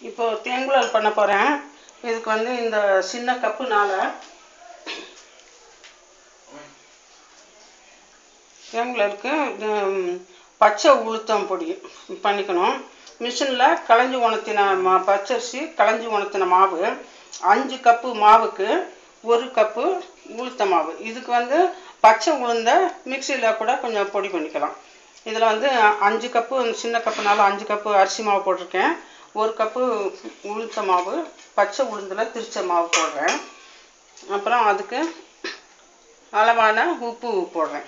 இப்போ தேங்குழல் பண்ண போகிறேன் இதுக்கு வந்து இந்த சின்ன கப்புனால தேங்குழலுக்கு பச்சை உளுத்தம் பொடி பண்ணிக்கணும். மிஷினில் களைஞ்சி உணர்த்தின மா பச்சரிசி களைஞ்சி உணர்த்தின மாவு அஞ்சு கப்பு மாவுக்கு ஒரு கப்பு உளுத்த மாவு. இதுக்கு வந்து பச்சை உளுந்த மிக்சியில் கூட கொஞ்சம் பொடி பண்ணிக்கலாம். இதில் வந்து அஞ்சு கப்பு சின்ன கப்புனால அஞ்சு கப்பு அரிசி மாவு போட்டிருக்கேன். ஒரு கப்பு உளுத்த மாவு பச்சை உளுந்தில் திரிச்ச மாவு போடுறேன். அப்புறம் அதுக்கு அளவான உப்பு போடுறேன்.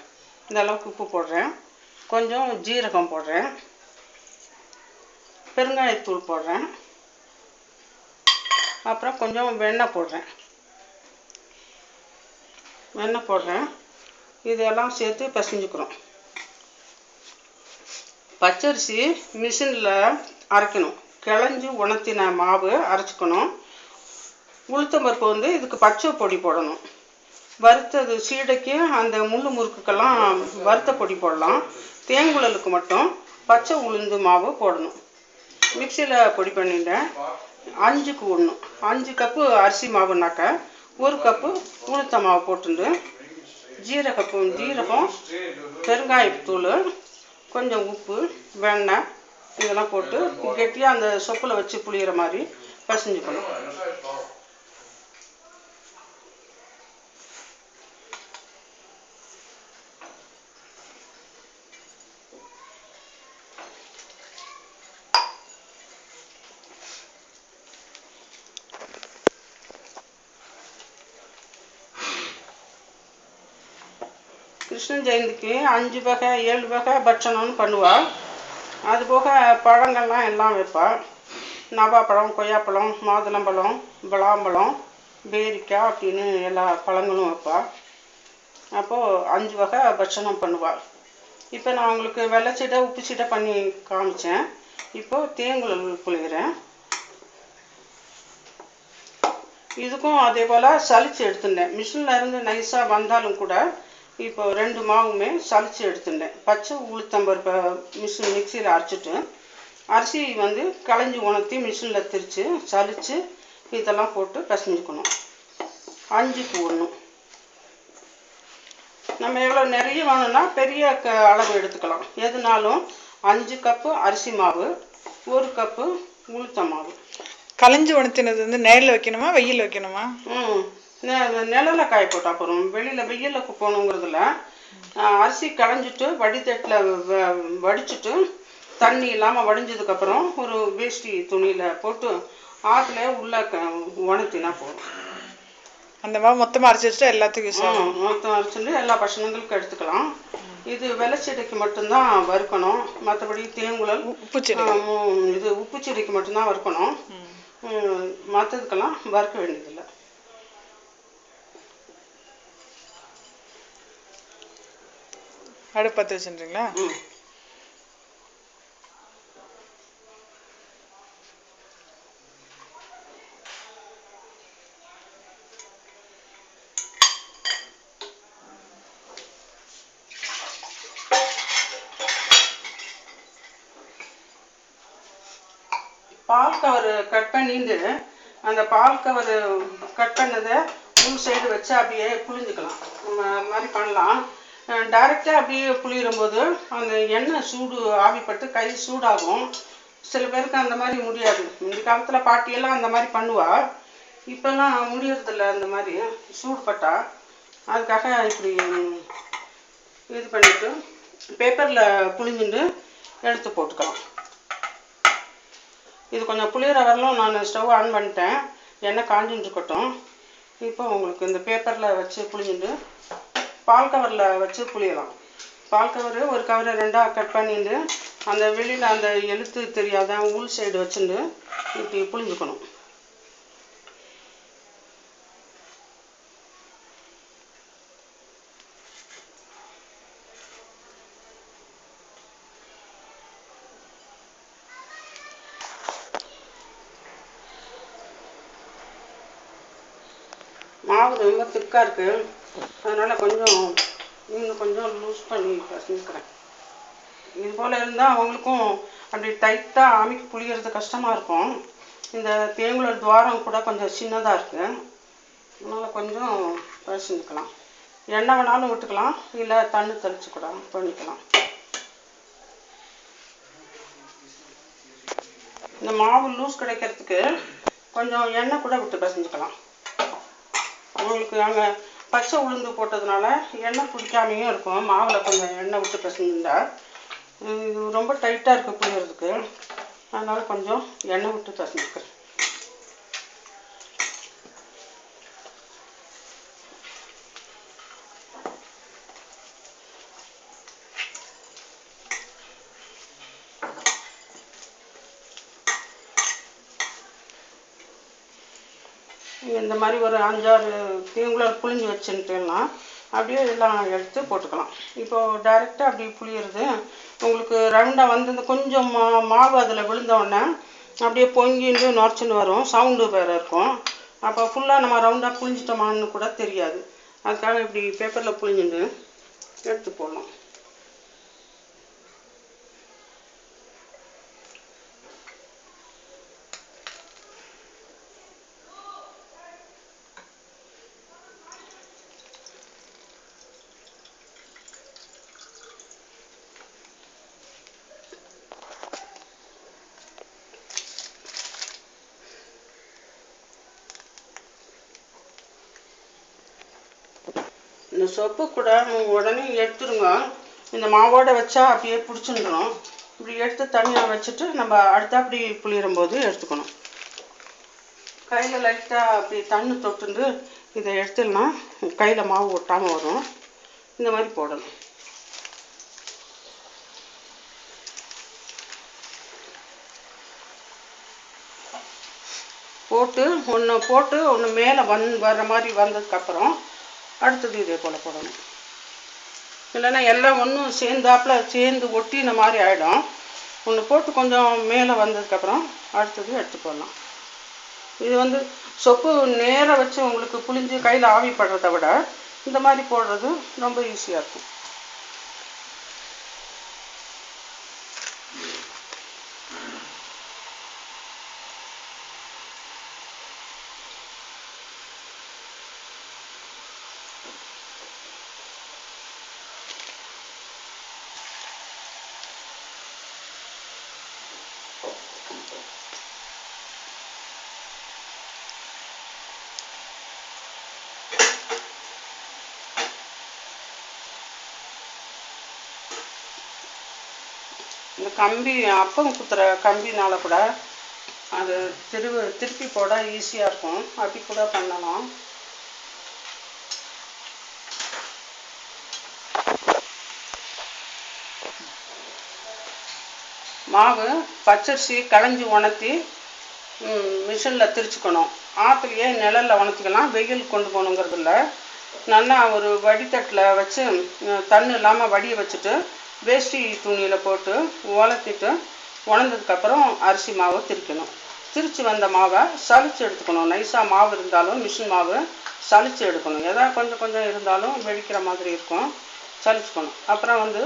இந்த அளவுக்கு உப்பு போடுறேன். கொஞ்சம் ஜீரகம் போடுறேன். பெருங்காயத்தூள் போடுறேன். அப்புறம் கொஞ்சம் வெண்ணெய் போடுறேன். வெண்ணெய் போடுறேன். இதெல்லாம் சேர்த்து பிசைஞ்சுக்கிறோம் பச்சரிசி மிஷினில் அரைக்கணும். கிளஞ்சி உணர்த்தின மாவு அரைச்சிக்கணும். உளுத்தம் பருப்பு வந்து இதுக்கு பச்சை பொடி போடணும். வறுத்தது சீடைக்கு அந்த முள்ளு முறுக்குக்கெல்லாம் வறுத்த பொடி போடலாம். தேங்குழலுக்கு மட்டும் பச்சை உளுந்து மாவு போடணும். மிக்சியில் பொடி பண்ணிட்டேன். அஞ்சுக்கு ஒன்று அஞ்சு கப்பு அரிசி மாவுனாக்க ஒரு கப்பு உளுத்த மாவு போட்டுண்டு. ஜீரகப்பு ஜீரகம் பெருங்காயத்தூள் கொஞ்சம் உப்பு வெண்ணெய் இதெல்லாம் போட்டு கெட்டியாக அந்த சொப்பில் வச்சு புளியிற மாதிரி பசஞ்சுக்கணும் கிருஷ்ண ஜெயந்திக்கு அஞ்சு வகை ஏழு வகை பட்சணம்னு பண்ணுவாள் அது போக பழங்கள்லாம் எல்லாம் வைப்பாள் நவாப்பழம் கொய்யாப்பழம் மாதுளம்பழம் பலாம்பழம் பேரிக்காய் அப்படின்னு எல்லா பழங்களும் வைப்பாள் அப்போது அஞ்சு வகை பட்சணம் பண்ணுவாள். இப்போ நான் உங்களுக்கு வெள்ளச்சீட்டை உப்பு சீட்டை பண்ணி காமிச்சேன். இப்போது தேங்குழல் புளிகிறேன் இதுக்கும் அதே போல் சளிச்சு எடுத்துட்டேன். மிஷினில் இருந்து நைஸாக வந்தாலும் கூட இப்போ ரெண்டு மாவுமே சலிச்சு எடுத்துட்டேன். பச்சை உளுத்தம்பருப்பை மிஷின் மிக்சியில் அரைச்சிட்டு அரிசி வந்து களைஞ்சி உணர்த்தி மிஷினில் திரித்து சலிச்சு இதெல்லாம் போட்டு பிசைஞ்சுக்கணும். அஞ்சுக்கு ஒன்று நம்ம எவ்வளோ நிறைய வேணும்னா பெரிய க அளவு எடுத்துக்கலாம். எதுனாலும் அஞ்சு கப்பு அரிசி மாவு ஒரு கப்பு உளுத்த மாவு. களைஞ்சு உணர்த்தினது வந்து நேரில் வைக்கணுமா வெயில் வைக்கணுமா? ம். நிழல்ல காய போட்டா போகிறோம் வெளியில் வெயிலுக்கு போகணுங்கிறதுல அரிசி களைஞ்சிட்டு வடித்தட்டில் வடிச்சிட்டு தண்ணி இல்லாமல் வடிஞ்சதுக்கப்புறம் ஒரு வேஷ்டி துணியில் போட்டு ஆற்றுல உள்ள க உணர்த்தினா போதும். அந்த மாவு மொத்தமாக அரைச்சி வச்சுட்டா எல்லாத்துக்கும் யூஸ் ஆகும். ம், மொத்தம் அரைச்சிட்டு எல்லா பசங்களுக்கும் எடுத்துக்கலாம். இது வெள்ளைச்செடிக்கு மட்டும்தான் வறுக்கணும். மற்றபடி தேங்குழல் உப்பு செடி. இது உப்பு செடிக்கு மட்டும்தான் வறுக்கணும். மற்றதுக்கெல்லாம் வறுக்க வேண்டியதில்லை. அடுப்பு பற்ற வச்சுருங்களா பால் கவர் கட் பண்ணிட்டு அந்த பால் கவர் கட் பண்ணதை உள் சைடு வச்சு அப்படியே புழிஞ்சுக்கலாம். நம்ம அது மாதிரி பண்ணலாம். டைரெக்டாக அப்படியே புளியும் போது அந்த எண்ணெய் சூடு ஆவிப்பட்டு கை சூடாகும். சில பேருக்கு அந்த மாதிரி முடியாது. இந்த காலத்தில் பாட்டியெல்லாம் அந்த மாதிரி பண்ணுவா. இப்போல்லாம் முடியறதில்ல அந்த மாதிரி சூடுபட்டா. அதுக்காக இப்படி இது பண்ணிட்டு பேப்பரில் புளிஞ்சுட்டு எடுத்து போட்டுக்கலாம். இது கொஞ்சம் புளியிற வரலும் நான் ஸ்டவ் ஆன் பண்ணிட்டேன். எண்ணெய் காஞ்சின்னு இருக்கட்டும். இப்போ உங்களுக்கு இந்த பேப்பரில் வச்சு புளிஞ்சுட்டு பால் கவரில் வச்சு புளியலாம். பால் கவரு ஒரு கவரை ரெண்டாக கட் பண்ணிட்டு அந்த வெளியில் அந்த எழுத்து தெரியாத உள் சைடு வச்சுட்டு இப்படி புளிஞ்சுக்கணும். மாவு ரொம்ப திக்காக இருக்குது அதனால் கொஞ்சம் இன்னும் கொஞ்சம் லூஸ் பண்ணி பசஞ்சுக்கிறேன் இது போல் இருந்தால் அவங்களுக்கும் அப்படி டைட்டாக அமைக்க புளிகிறது கஷ்டமாக இருக்கும். இந்த தேங்குளர் துவாரம் கூட கொஞ்சம் சின்னதாக இருக்குது அதனால் கொஞ்சம் பரிசுக்கலாம் எண்ணெய் வேணாலும் விட்டுக்கலாம். இல்லை தண்ணி தெளிச்சு கூட பண்ணிக்கலாம். இந்த மாவு லூஸ் கிடைக்கிறதுக்கு கொஞ்சம் எண்ணெய் கூட விட்டு பிசைஞ்சுக்கலாம் அவங்களுக்கு அங்கே பச்சை உளுந்து போட்டதுனால எண்ணெய் குடிக்காமையும் இருக்கும். மாவில் கொஞ்சம் எண்ணெய் விட்டு பிசைஞ்சிருந்தா. இது ரொம்ப டைட்டாக இருக்குது புளியறதுக்கு. அதனால் கொஞ்சம் எண்ணெய் விட்டு பிசைஞ்சுக்கிறேன். இந்த மாதிரி ஒரு அஞ்சாறு தேங்குழல் புளிஞ்சு வச்சுட்டுலாம் அப்படியே எல்லாம் எடுத்து போட்டுக்கலாம். இப்போது டைரெக்டாக அப்படி புளியறது உங்களுக்கு ரவுண்டாக வந்து இந்த கொஞ்சம் மா மாவு அதில் விழுந்தோடனே அப்படியே பொங்கிட்டு நுரைச்சின்னு வரும். சவுண்டு வேறு இருக்கும். அப்போ ஃபுல்லாக நம்ம ரவுண்டாக புளிஞ்சிட்டோமான்னு கூட தெரியாது. அதுக்காக இப்படி பேப்பரில் புளிஞ்சுட்டு எடுத்து போடலாம். இந்த சொப்பு கூட உடனே எடுத்துருங்க. இந்த மாவோட வச்சா அப்படியே பிடிச்சிருந்துடும் இப்படி எடுத்து தனியாக வச்சுட்டு நம்ம அடுத்தாப்படி புளியும் போது எடுத்துக்கணும். கையில் லைட்டாக அப்படி தண்ணி தொட்டுண்டு இதை எடுத்துலனா கையில் மாவு ஒட்டாமல் வரும். இந்த மாதிரி போடணும். போட்டு ஒன்று போட்டு ஒன்று மேலே வந் வர்ற மாதிரி வந்ததுக்கப்புறம் அடுத்தது இதே போல் போடணும். இல்லைன்னா எல்லாம் ஒன்றும் சேர்ந்தாப்புல சேர்ந்து ஒட்டின மாதிரி ஆகிடும் ஒன்று போட்டு கொஞ்சம் மேலே வந்ததுக்கப்புறம் அடுத்தது எடுத்து போடலாம். இது வந்து சொப்பு நேராக வச்சு உங்களுக்கு புளிஞ்சு கையில் ஆவி படுறத விட இந்த மாதிரி போடுறது ரொம்ப ஈஸியாக இருக்கும். இந்த கம்பி அப்பம் குத்துற கம்பினால் கூட அது திரு திருப்பி போட ஈஸியாக இருக்கும். அப்படி கூட பண்ணலாம். மாவு பச்சரிசி களைஞ்சி உணர்த்தி மிஷினில் திரிச்சுக்கணும். ஆற்றுலையே நிழலில் உணர்த்திக்கலாம். வெயில் கொண்டு போகணுங்கிறது இல்லை நல்லா ஒரு வடித்தட்டில் வச்சு தண்ணு தண்ணி இல்லாமல் வடியை வச்சுட்டு வேஷ்டி துணியில் போட்டு உலர்த்திட்டு உணர்ந்ததுக்கப்புறம் அரிசி மாவு திரிக்கணும். திரித்து வந்த மாவை சளிச்சு எடுத்துக்கணும். நைஸாக மாவு இருந்தாலும் மிஷின் மாவு சளிச்சு எடுக்கணும். எதாவது கொஞ்சம் கொஞ்சம் இருந்தாலும் வெடிக்கிற மாதிரி இருக்கும். சலிச்சுக்கணும் அப்புறம் வந்து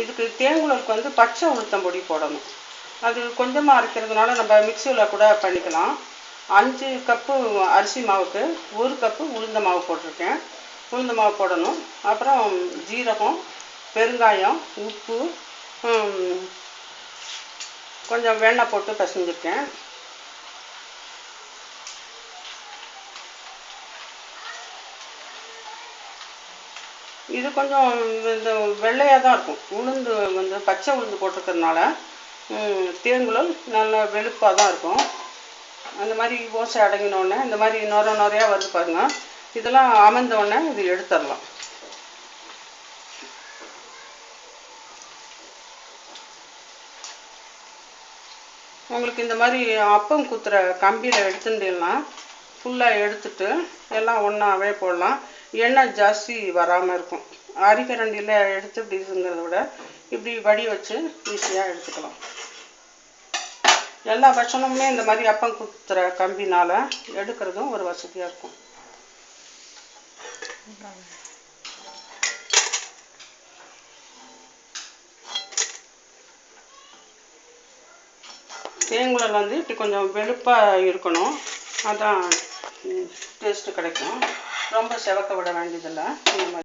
இதுக்கு தேங்குழலுக்கு வந்து பச்சை உளுத்தம் பொடி போடணும். அது கொஞ்சமாக அரைக்கிறதுனால நம்ம மிக்சியில் கூட பண்ணிக்கலாம். அஞ்சு கப்பு அரிசி மாவுக்கு ஒரு கப்பு உளுந்த மாவு போட்டிருக்கேன். உளுந்த மாவு போடணும். அப்புறம் ஜீரகம் பெருங்காயம் உப்பு கொஞ்சம் வெண்ணெய் போட்டு பிசைஞ்சிருக்கேன். இது கொஞ்சம் இந்த வெள்ளையாக தான் இருக்கும். உளுந்து வந்து பச்சை உளுந்து போட்டிருக்கிறதுனால ம், தேங்குழல் நல்லா வெளுப்பாக தான் இருக்கும். அந்த மாதிரி ஓசை அடங்கினோடனே இந்த மாதிரி நொர நொறையா வருது பாருங்கள் இதெல்லாம் அமர்ந்த இது எடுத்துடலாம். உங்களுக்கு இந்த மாதிரி அப்பம் குத்துற கம்பியில் எடுத்துட்டீங்கன்னா ஃபுல்லாக எடுத்துட்டு எல்லாம் ஒன்றாவே போடலாம். எண்ணெய் ஜாஸ்தி வராமல் இருக்கும். அரிக்கரண்டியில் எடுத்து இப்படி இதுங்கிறத விட இப்படி வடி வச்சு ஈஸியாக எடுத்துக்கலாம். எல்லா பட்சணமுமே இந்த மாதிரி அப்பம் குத்துற கம்பினால் எடுக்கிறதும் ஒரு வசதியாக இருக்கும். தேங்குழல் வந்து இப்படி கொஞ்சம் வெளுப்பாக இருக்கணும். அதான் டேஸ்ட்டு கிடைக்கும். ரொம்ப செவக்க விட வேண்டியதில்லை. இந்த மாதிரி.